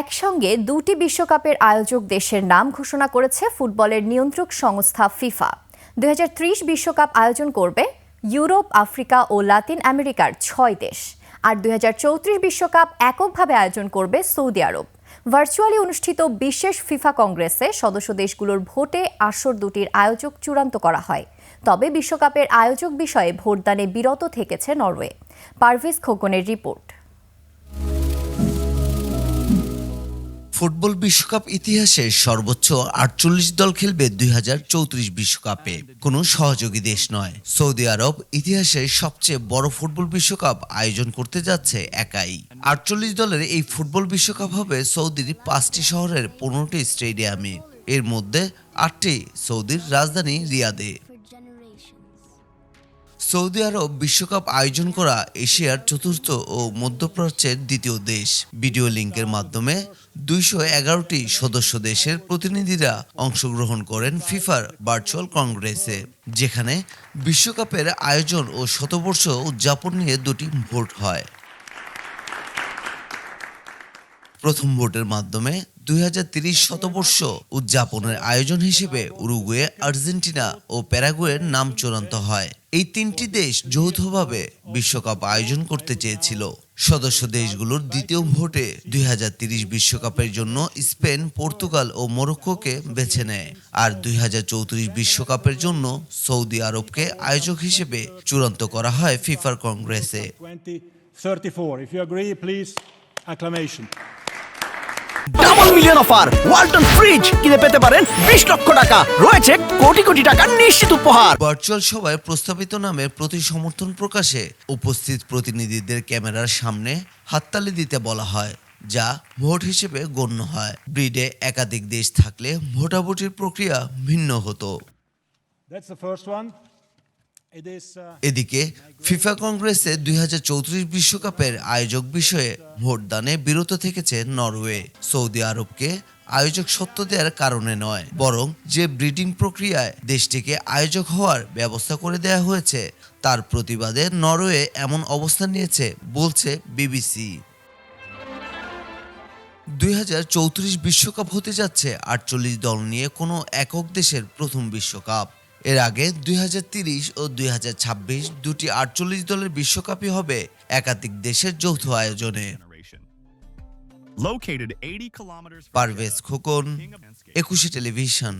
একসঙ্গে দুটি বিশ্বকাপের আয়োজক দেশের নাম ঘোষণা করেছে ফুটবলের নিয়ন্ত্রক সংস্থা ফিফা। দুই বিশ্বকাপ আয়োজন করবে ইউরোপ, আফ্রিকা ও লাতিন আমেরিকার ছয় দেশ। আর দুই বিশ্বকাপ এককভাবে আয়োজন করবে সৌদি আরব। ভার্চুয়ালি অনুষ্ঠিত বিশেষ ফিফা কংগ্রেসে সদস্য দেশগুলোর ভোটে আসর দুটির আয়োজক চূড়ান্ত করা হয়। তবে বিশ্বকাপের আয়োজক বিষয়ে ভোটদানে বিরত থেকেছে নরওয়ে। পারভেজ খোকনের রিপোর্ট। ফুটবল বিশ্বকাপ ইতিহাসে সর্বোচ্চ আটচল্লিশ দল খেলবে দুই বিশ্বকাপে। কোনো সহযোগী দেশ নয়। সৌদি আরব ইতিহাসে সবচেয়ে বড় ফুটবল বিশ্বকাপ আয়োজন করতে যাচ্ছে একাই। আটচল্লিশ দলের এই ফুটবল বিশ্বকাপ হবে সৌদির পাঁচটি শহরের পনেরোটি স্টেডিয়ামে। এর মধ্যে আটটি সৌদির রাজধানী রিয়াদে। সৌদি আরব বিশ্বকাপ আয়োজন করা এশিয়ার চতুর্থ ও মধ্যপ্রাচ্যের দ্বিতীয় দেশ। ভিডিও লিঙ্কের মাধ্যমে দুইশো এগারোটি সদস্য দেশের প্রতিনিধিরা অংশগ্রহণ করেন ফিফার ভার্চুয়াল কংগ্রেসে, যেখানে বিশ্বকাপের আয়োজন ও শতবর্ষ উদযাপন নিয়ে দুটি ভোট হয়। প্রথম ভোটের মাধ্যমে দুই শতবর্ষ উদযাপনের আয়োজন হিসেবে উরুগুয়ে আর্জেন্টিনা ও প্যারাগুয়ের নাম চূড়ান্ত হয় এই তিনটি দেশ যৌথভাবে বিশ্বকাপ আয়োজন করতে চেয়েছিল সদস্য দেশগুলোর দ্বিতীয় ভোটে দুই বিশ্বকাপের জন্য স্পেন পর্তুগাল ও মরক্কোকে বেছে নেয় আর দুই বিশ্বকাপের জন্য সৌদি আরবকে আয়োজক হিসেবে চূড়ান্ত করা হয় ফিফার কংগ্রেসে 2034. If you agree, please, acclamation. Double million offer Walton fridge কিনে পেতে পারেন বিশ লক্ষ টাকা। রয়েছে কোটি কোটি টাকার নিশ্চিত উপহার। ভার্চুয়াল সভায় প্রস্তাবিত নামে প্রতি সমর্থন প্রকাশে উপস্থিত প্রতিনিধিদের ক্যামেরার সামনে হাততালি দিতে বলা হয় যা ভোট হিসেবে গণ্য হয়। ব্রিডে একাধিক দেশ থাকলে ভোটাভুটির প্রক্রিয়া ভিন্ন হতো। That's the first one. Uh, এদিকে ফিফা কংগ্রেসে দুই হাজার বিশ্বকাপের আয়োজক বিষয়ে ভোটদানে বিরত থেকেছে নরওয়ে। সৌদি আরবকে আয়োজক সত্য দেওয়ার কারণে নয় বরং যে ব্রিডিং প্রক্রিয়ায় দেশটিকে আয়োজক হওয়ার ব্যবস্থা করে দেয়া হয়েছে তার প্রতিবাদে নরওয়ে এমন অবস্থান নিয়েছে বলছে বিবিসি। দুই বিশ্বকাপ হতে যাচ্ছে আটচল্লিশ দল নিয়ে কোনো একক দেশের প্রথম বিশ্বকাপ। এর আগে দুই ও দুই হাজার ছাব্বিশ দুটি আটচল্লিশ দলের বিশ্বকাপই হবে একাধিক দেশের যৌথ আয়োজনে। Located 80 kilometers from Parvez Khokon একুশে টেলিভিশন।